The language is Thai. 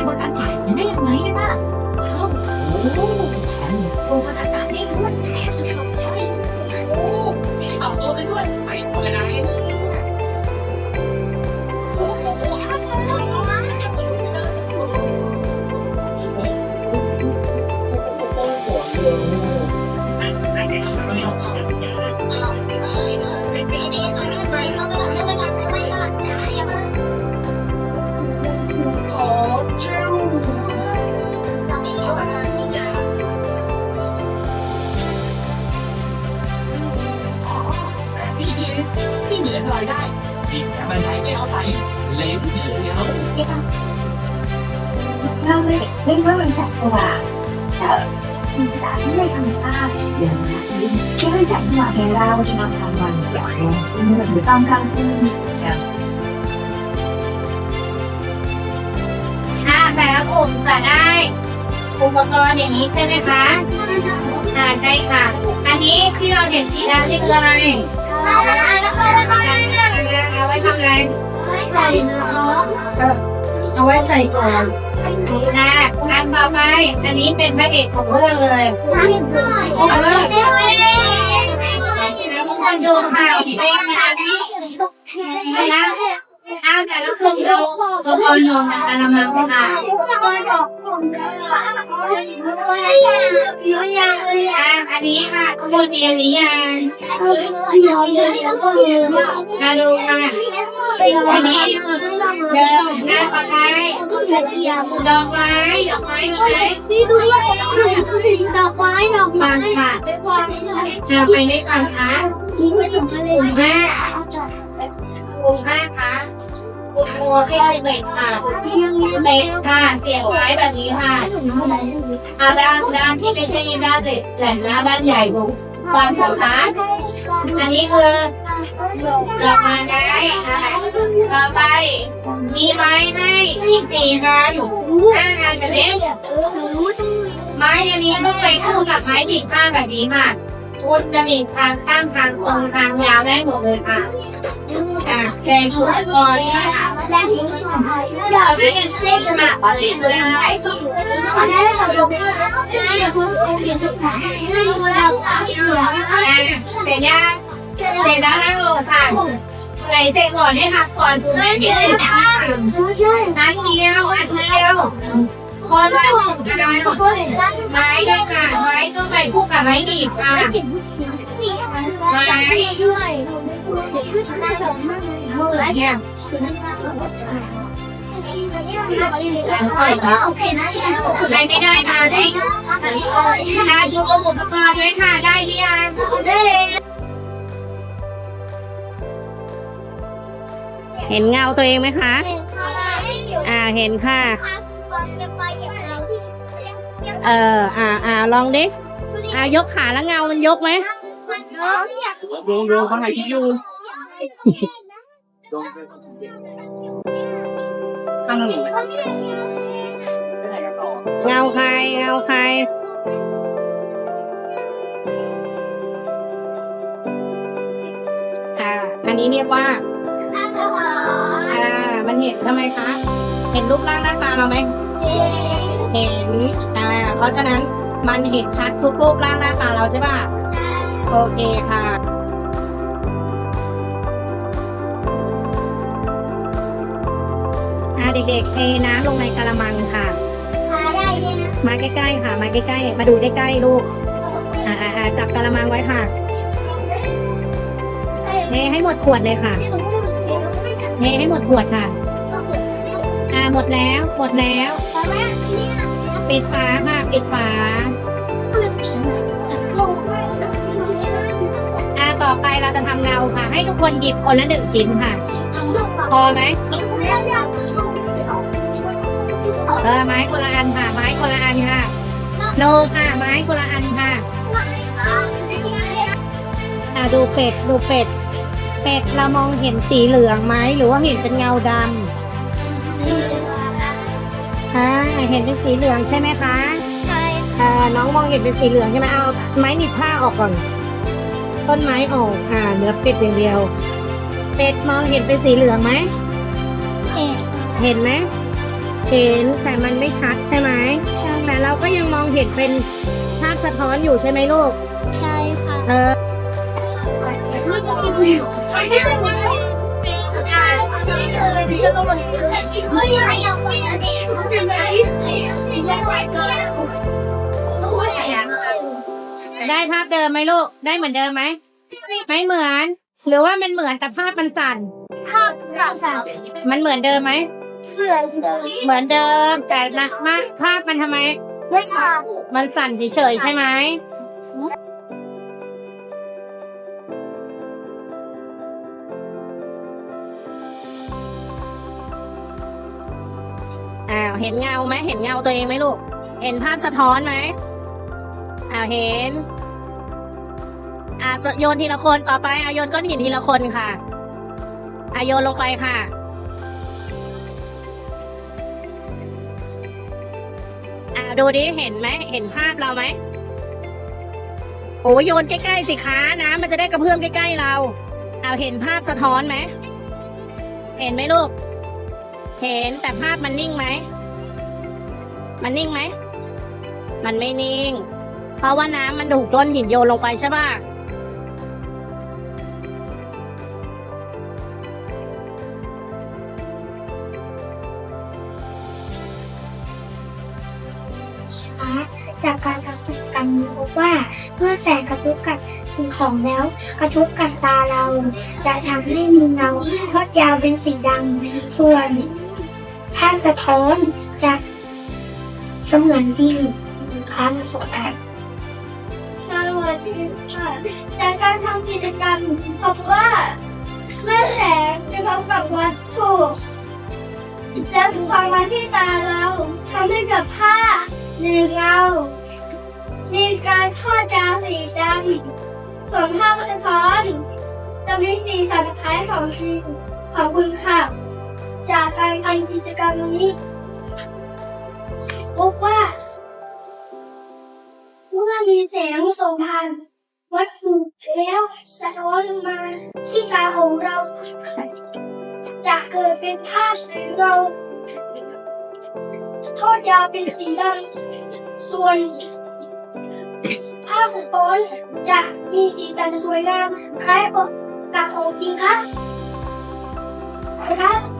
ถึงขึ้นไปบนอากาศได้ยังไงกันนะอ้าวโอ้โหแถมโตบนอากาศได้ด้วยแฉสุดๆใช่โอ้เอาตัวไปช่วยไปตัวไหน เราเลยเรียกว่าเป็นแสงสว่างแต่สิ่งต่างที่ในธรรมชาติอย่างนี้ที่เป็นแสงสว่างในเราจะนำทางวันอย่างลงพื้นหรือตอนกลางคืนเช่นอ่าแต่ละกลุ่มจะได้อุปกรณ์อย่างนี้ใช่ไหมคะอ่าใช่ค่ะ อันนี้ที่เราเห็นสีดำนี่คืออะไรเอาไว้ทำอะไร เอาไว้ใส่ก่อนนะอันต่อไป อันนี้เป็นพระเอกของเรื่องเลยเอาเลยทุกคนดูค่ะเองนะนะเอาแต่ละคนดูทุกคนดูแต่ละมังค่ะอะอันนี้ค่ะทุกคนมีอันนี้ยังมาดูค่ะ อันนี้เดิมหน้าต่อไปดอกไม้ดอกไม้ดอกไม้ปังค่ะจะไปได้ปังคะกลุ่มห้ากลุ่มห้าคะกลุ่มมัวให้เบ็ดค่ะเบ็ดค่ะเสียบไว้แบบนี้ค่ะอาด้านด้านที่ไม่ใช่ด้านเล็กแหลมหน้าด้านใหญ่บุกความสำคัญอันนี้คือ ดอกไม้ไม้นต่อไป มีไม้ให้อีกสี่งานห้างานแบบนี้ไม้อันนี้ต้องไปคู่กับไม้ดิบข้างแบบนี้ค่ะคุณจะหนีบทางข้างทางตรงทางยาวได้หมดเลยค่ะอะแกงชุดก่อนค่ะเราได้ยินเสียงมาตอนนี้เลยค่ะอะเสร็จยังเสร็จแล้ว นะโลค่ะไหนเสร็จก่อนให้ทักก่อนคุณไม่มีเลยนะนัดเดียวอันเดียวคนละหนึ่งกันไม้ด้วยค่ะไม้ต้องไปคู่กับไม้ดิบค่ะไม้เนี่ยใครไม่ได้มาสินาชูอุปกรณ์ด้วยค่ะได้หรือยังเห็นเงาตัวเองไหมคะอ่าเห็นค่ะเอออ่าอ่าลองดิอ่ายกขาแล้วเงามันยกไหมดวงดวงเขาไหนที่อยู่ข้างถนนไหมไปไหนกันต่อเงาใครเงาใครอ่าอันนี้เรียกว่าอ่า มันเห็นทำไมคะ เห็นรูปร่างหน้าตาเราไหมเห็นอ่าเพราะฉะนั้นมันเห็นชัดทุกรูปร่างหน้าตาเราใช่ป่ะโอเคค่ะอ่าเด็กๆเทน้ำลงในกระมังค่ะ มาใกล้ๆค่ะ มาใกล้ๆ มาดูใกล้ๆลูกอ่าอ่าอ่าจับกระมังไว้ค่ะเทให้หมดขวดเลยค่ะ เทให้หมดขวดค่ะ อ่าหมดแล้วหมดแล้ว ปิดฝาค่ะปิดฝาอ่าต่อไปเราจะทำเงาค่ะ ให้ทุกคนหยิบคนละหนึ่งชิ้นค่ะ พอไหมเออไม้คนละอันค่ะ ไม้คนละอันค่ะโนค่ะ ไม้คนละอันค่ะอ่าดูเป็ดดูเป็ด เป็ดเรามองเห็นสีเหลืองไหมหรือว่าเห็นเป็นเงาดำอ่าเห็นเป็นสีเหลืองใช่ไหมคะเอ่อน้องมองเห็นเป็นสีเหลืองใช่ไหมเอาไม้หนีบผ้าออกก่อน ต้นไม้ออกค่ะเหลือเป็ดอย่างเดียว เป็ดมองเห็นเป็นสีเหลืองไหมเห็นไหมเห็นแต่มันไม่ชัดใช่ไหมแต่เราก็ยังมองเห็นเป็นภาพสะท้อนอยู่ใช่ไหมลูกใช่ค่ะเออใช่ได้ ไหมไม่อยด้วยได้ภาพเดิมไหมลูก ได้เหมือนเดิมไหม ไม่เหมือน หรือว่ามันเหมือนแต่ภาพมันสั่น ภาพจับแบบมันเหมือนเดิมไหมเพื่อนเดิม เหมือนเดิมแต่นะมากภาพมันทำไม ไม่ทราบมันสั่นเฉยๆใช่ไหม อ้าวเห็นเงาไหมเห็นเงาตัวเองไหมลูก เห็นภาพสะท้อนไหมอ้าวเห็นอ่าโยนทีละคนต่อไปอาโยนก้อนหินทีละคนค่ะอาโยนลงไปค่ะอ่าดูดิเห็นไหมเห็นภาพเราไหมโอ้โยนใกล้ๆสิคะน้ำมันจะได้กระเพื่อมใกล้ๆเราเอาเห็นภาพสะท้อนไหมเห็นไหมลูก เห็นแต่ภาพมันนิ่งไหม มันนิ่งไหม มันไม่นิ่ง เพราะว่าน้ำมันถูกก้นหินโยนลงไปใช่ป่ะจากการทำกิจกรรมนี้พบว่าเมื่อแสงกระทบกับสิ่งของแล้วกระทบกับตาเรา จะทำให้มีเงาทอดยาวเป็นสีดำส่วน ภาพสะท้อนจะเสมือนจริงค้ามสดแอบสวัสดีค่ะจากการทำกิจกรรมพบว่าเมื่อแสงกระทบกับวัตถุจะฟังมาที่ตาเราทำให้เกิดผ้าหนึ่งเงา มีการทอดยาวสีดำส่วนภาพสะท้อนจะมีสีสันคล้ายของจริงขอบคุณค่ะ จากการทำกิจกรรมนี้พบว่า เมื่อมีแสงส่องผ่านวัตถุแล้วสะท้อนมาที่ตาของเรา จะเกิดเป็นภาพหรือเงาทอดยาวเป็นสีดำส่วนภาพสะท้อนจะมีสีสันสวยงามคล้ายกับกาของจริงครับนะครับ